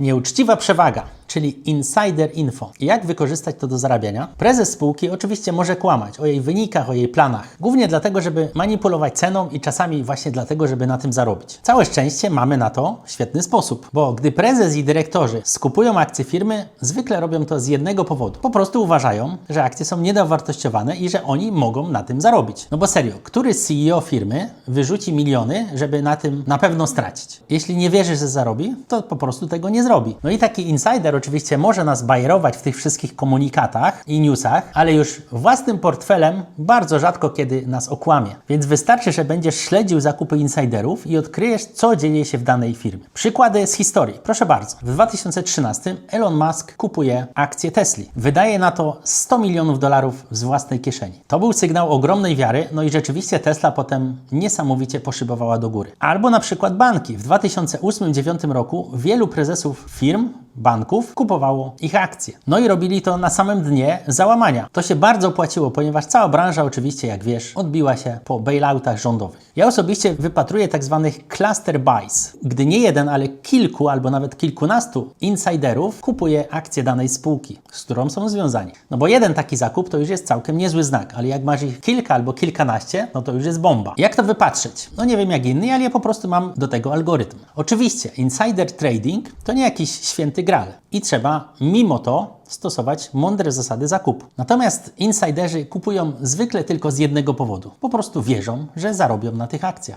Nieuczciwa przewaga, czyli insider info. Jak wykorzystać to do zarabiania? Prezes spółki oczywiście może kłamać o jej wynikach, o jej planach. Głównie dlatego, żeby manipulować ceną i czasami właśnie dlatego, żeby na tym zarobić. Całe szczęście mamy na to świetny sposób, bo gdy prezes i dyrektorzy skupują akcje firmy, zwykle robią to z jednego powodu. Po prostu uważają, że akcje są niedowartościowane i że oni mogą na tym zarobić. No bo serio, który CEO firmy wyrzuci miliony, żeby na tym na pewno stracić? Jeśli nie wierzy, że zarobi, to po prostu tego nie zrobi. No i taki insider oczywiście może nas bajerować w tych wszystkich komunikatach i newsach, ale już własnym portfelem bardzo rzadko kiedy nas okłamie. Więc wystarczy, że będziesz śledził zakupy insiderów i odkryjesz, co dzieje się w danej firmie. Przykłady z historii. Proszę bardzo. W 2013 Elon Musk kupuje akcje Tesli. Wydaje na to 100 milionów dolarów z własnej kieszeni. To był sygnał ogromnej wiary, no i rzeczywiście Tesla potem niesamowicie poszybowała do góry. Albo na przykład banki. W 2008-2009 roku wielu prezesów firm, banków kupowało ich akcje. No i robili to na samym dnie załamania. To się bardzo opłaciło, ponieważ cała branża oczywiście, jak wiesz, odbiła się po bailoutach rządowych. Ja osobiście wypatruję tak zwanych cluster buys, gdy nie jeden, ale kilku albo nawet kilkunastu insiderów kupuje akcje danej spółki, z którą są związani. No bo jeden taki zakup to już jest całkiem niezły znak, ale jak masz ich kilka albo kilkanaście, no to już jest bomba. Jak to wypatrzeć? No nie wiem jak inni, ale ja po prostu mam do tego algorytm. Oczywiście insider trading to nie jakiś święty gral i trzeba mimo to stosować mądre zasady zakupu. Natomiast insiderzy kupują zwykle tylko z jednego powodu. Po prostu wierzą, że zarobią na tych akcjach.